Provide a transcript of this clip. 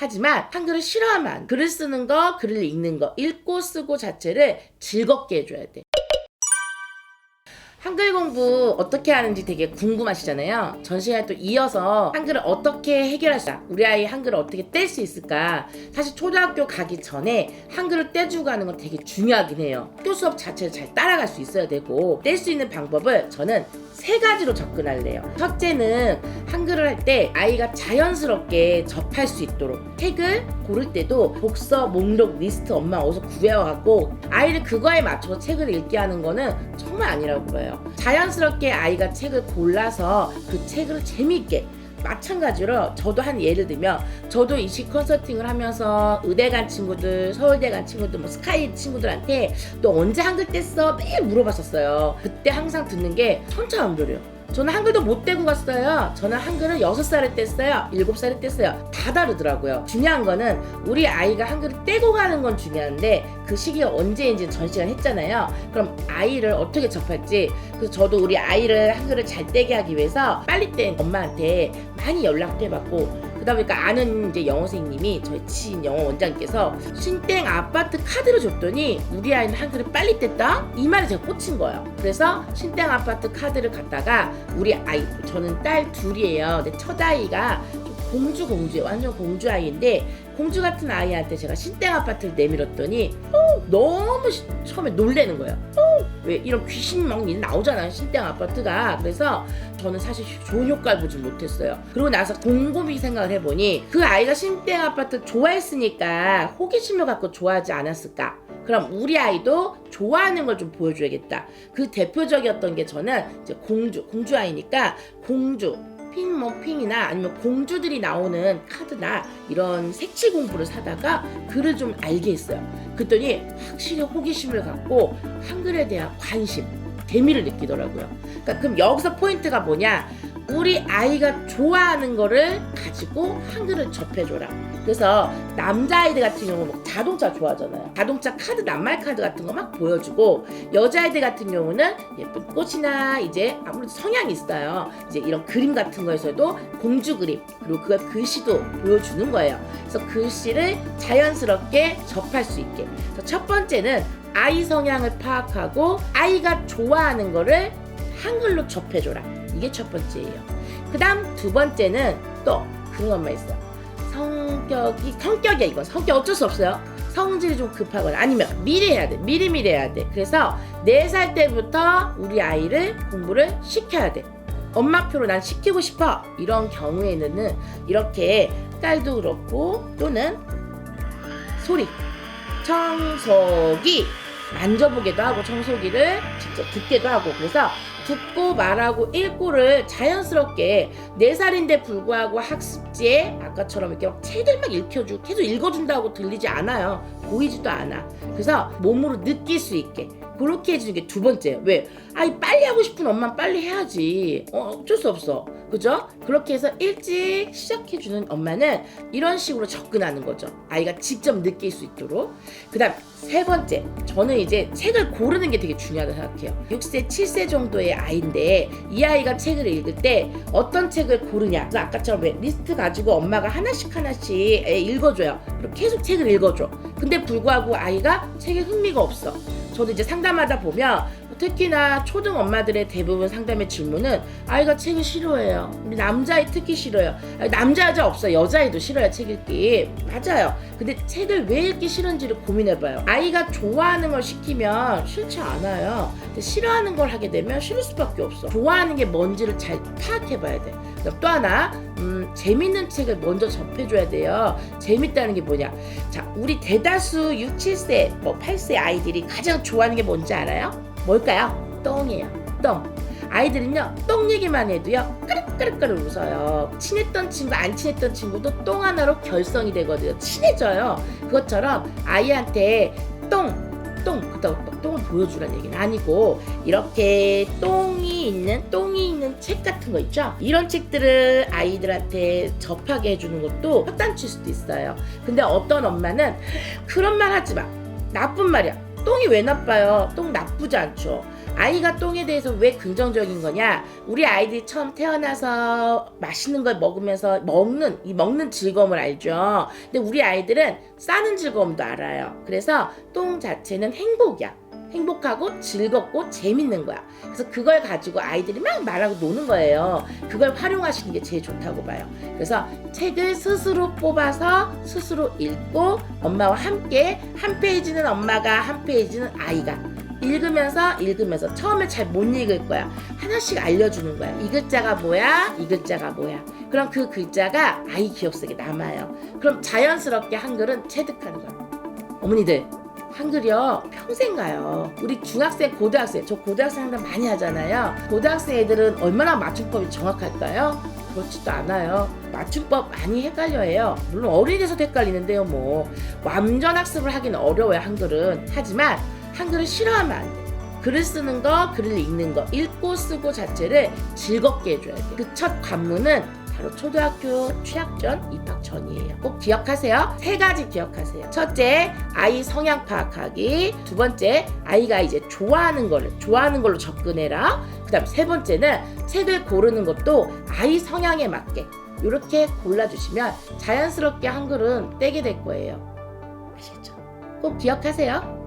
하지만 한글을 싫어하면. 글을 쓰는 거, 글을 읽는 거, 읽고 쓰고 자체를 즐겁게 해줘야 돼. 한글 공부 어떻게 하는지 되게 궁금하시잖아요. 전 시간에 또 이어서 한글을 어떻게 해결할까? 우리 아이 한글을 어떻게 뗄 수 있을까? 사실 초등학교 가기 전에 한글을 떼주고 가는 건 되게 중요하긴 해요. 학교 수업 자체를 잘 따라갈 수 있어야 되고 뗄 수 있는 방법을 저는 세 가지로 접근할래요. 첫째는 한글을 할 때 아이가 자연스럽게 접할 수 있도록 책을 고를 때도 독서 목록 리스트 엄마 어디서 구해와갖고 아이를 그거에 맞춰서 책을 읽게 하는 거는 정말 아니라고 봐요. 자연스럽게 아이가 책을 골라서 그 책을 재미있게 마찬가지로 저도 한 예를 들면 저도 이식 컨설팅을 하면서 의대 간 친구들 서울대 간 친구들 뭐 스카이 친구들한테 또 언제 한글 뗐어? 매일 물어봤었어요. 그때 항상 듣는 게 천차만별이에요 저는 한글도 못 떼고 갔어요. 저는 한글을 6살에 뗐어요. 7살에 뗐어요. 다 다르더라고요. 중요한 거는 우리 아이가 한글을 떼고 가는 건 중요한데 그 시기가 언제인지 전 시간 했잖아요. 그럼 아이를 어떻게 접할지 그래서 저도 우리 아이를 한글을 잘 떼게 하기 위해서 빨리 뗀 엄마한테 많이 연락도 해봤고 그러다 보니까 아는 이제 영어 선생님이 저희 친 영어 원장님께서 신땡 아파트 카드를 줬더니 우리 아이는 한글을 빨리 뗐다? 이 말에 제가 꽂힌 거예요. 그래서 신땡 아파트 카드를 갖다가 우리 아이 저는 딸 둘이에요. 근데 첫 아이가 좀 공주 공주예요. 완전 공주 아이인데 공주 같은 아이한테 제가 신땡 아파트를 내밀었더니 어, 너무 시- 처음에 놀래는 거예요. 어, 왜 이런 귀신 막일 나오잖아요. 신땡 아파트가. 그래서 저는 사실 좋은 효과를 보지 못했어요. 그러고 나서 곰곰이 생각을 해보니 그 아이가 신땡 아파트 좋아했으니까 호기심을 갖고 좋아하지 않았을까? 그럼 우리 아이도 좋아하는 걸 좀 보여줘야겠다. 그 대표적이었던 게 저는 이제 공주, 공주 아이니까 공주, 핑, 뭐, 핑이나 아니면 공주들이 나오는 카드나 이런 색칠 공부를 사다가 글을 좀 알게 했어요. 그랬더니 확실히 호기심을 갖고 한글에 대한 관심, 재미를 느끼더라고요. 그러니까 그럼 여기서 포인트가 뭐냐? 우리 아이가 좋아하는 거를 가지고 한글을 접해줘라. 그래서 남자아이들 같은 경우 막 자동차 좋아하잖아요. 자동차 카드, 낱말 카드 같은 거 막 보여주고 여자아이들 같은 경우는 예쁜 꽃이나 이제 아무래도 성향이 있어요. 이제 이런 그림 같은 거에서도 공주 그림 그리고 그걸 글씨도 보여주는 거예요. 그래서 글씨를 자연스럽게 접할 수 있게. 첫 번째는 아이 성향을 파악하고 아이가 좋아하는 거를 한글로 접해줘라. 이게 첫 번째예요. 그 다음 두 번째는 또 그런 것만 있어요. 성격이, 성격이야, 이거. 성격 어쩔 수 없어요. 성질이 좀 급하거나 아니면 미리 해야 돼. 미리미리 해야 돼. 그래서 네 살 때부터 우리 아이를 공부를 시켜야 돼. 엄마표로 난 시키고 싶어. 이런 경우에는 이렇게 딸도 그렇고 또는 소리. 청소기. 만져보기도 하고 청소기를 직접 듣기도 하고 그래서 듣고 말하고 읽고를 자연스럽게 네 살인데 불구하고 학습지에 아까처럼 이렇게 막 책을 막 읽혀주고 계속 읽어준다고 들리지 않아요. 보이지도 않아. 그래서 몸으로 느낄 수 있게 그렇게 해주는 게 두 번째예요. 왜? 아이 빨리 하고 싶은 엄마는 빨리 해야지. 어, 어쩔 수 없어. 그죠? 그렇게 해서 일찍 시작해주는 엄마는 이런 식으로 접근하는 거죠. 아이가 직접 느낄 수 있도록. 그 다음 세 번째, 저는 이제 책을 고르는 게 되게 중요하다고 생각해요. 6세, 7세 정도의 아이인데 이 아이가 책을 읽을 때 어떤 책을 고르냐. 그래서 아까처럼 왜 리스트 가지고 엄마가 하나씩 하나씩 애 읽어줘요. 그리고 계속 책을 읽어줘. 근데 불구하고 아이가 책에 흥미가 없어. 저도 이제 상담하다 보면 특히나 초등 엄마들의 대부분 상담의 질문은 아이가 책을 싫어해요. 우리 남자아이 특히 싫어요. 남자 여자 없어요. 여자아이도 싫어요. 책 읽기. 맞아요. 근데 책을 왜 읽기 싫은지를 고민해봐요. 아이가 좋아하는 걸 시키면 싫지 않아요. 근데 싫어하는 걸 하게 되면 싫을 수밖에 없어. 좋아하는 게 뭔지를 잘 파악해봐야 돼. 또 하나 음, 재밌는 책을 먼저 접해줘야 돼요. 재밌다는 게 뭐냐? 자, 우리 대다수 6, 7세, 뭐 8세 아이들이 가장 좋아하는 게 뭔지 알아요? 뭘까요? 똥이에요. 똥. 아이들은요, 똥 얘기만 해도요, 까르까르까르 웃어요. 친했던 친구, 안 친했던 친구도 똥 하나로 결성이 되거든요. 친해져요. 그것처럼 아이한테 똥, 똥, 똥- 똥을 보여주라는 얘기는 아니고, 이렇게 똥이 있는, 똥이 있는 책 같은 거 있죠? 이런 책들을 아이들한테 접하게 해주는 것도 헛단칠 수도 있어요. 근데 어떤 엄마는 그런 말 하지 마. 나쁜 말이야. 똥이 왜 나빠요? 똥 나쁘지 않죠. 아이가 똥에 대해서 왜 긍정적인 거냐? 우리 아이들이 처음 태어나서 맛있는 걸 먹으면서 먹는 이 먹는 즐거움을 알죠. 근데 우리 아이들은 싸는 즐거움도 알아요. 그래서 똥 자체는 행복이야. 행복하고 즐겁고 재밌는 거야. 그래서 그걸 가지고 아이들이 막 말하고 노는 거예요. 그걸 활용하시는 게 제일 좋다고 봐요. 그래서 책을 스스로 뽑아서 스스로 읽고 엄마와 함께 한 페이지는 엄마가 한 페이지는 아이가 읽으면서 읽으면서 처음에 잘 못 읽을 거야. 하나씩 알려주는 거야. 이 글자가 뭐야? 이 글자가 뭐야? 그럼 그 글자가 아이 기억 속에 남아요. 그럼 자연스럽게 한글은 체득하는 거야. 어머니들 한글이요 평생 가요. 우리 중학생, 고등학생, 저 고등학생 상담 많이 하잖아요. 고등학생 애들은 얼마나 맞춤법이 정확할까요? 그렇지도 않아요. 맞춤법 많이 헷갈려해요. 물론 어린이에서도 헷갈리는데요, 뭐 완전 학습을 하기는 어려워요 한글은. 하지만 한글을 싫어하면 안 돼. 글을 쓰는 거, 글을 읽는 거, 읽고 쓰고 자체를 즐겁게 해줘야 돼. 그 첫 관문은 바로 초등학교 취학 전, 입학 전이에요. 꼭 기억하세요. 세 가지 기억하세요. 첫째, 아이 성향 파악하기. 두 번째, 아이가 이제 좋아하는 거를, 좋아하는 걸로 접근해라. 그 다음 세 번째는 책을 고르는 것도 아이 성향에 맞게 이렇게 골라주시면 자연스럽게 한글은 떼게 될 거예요. 아시겠죠? 꼭 기억하세요.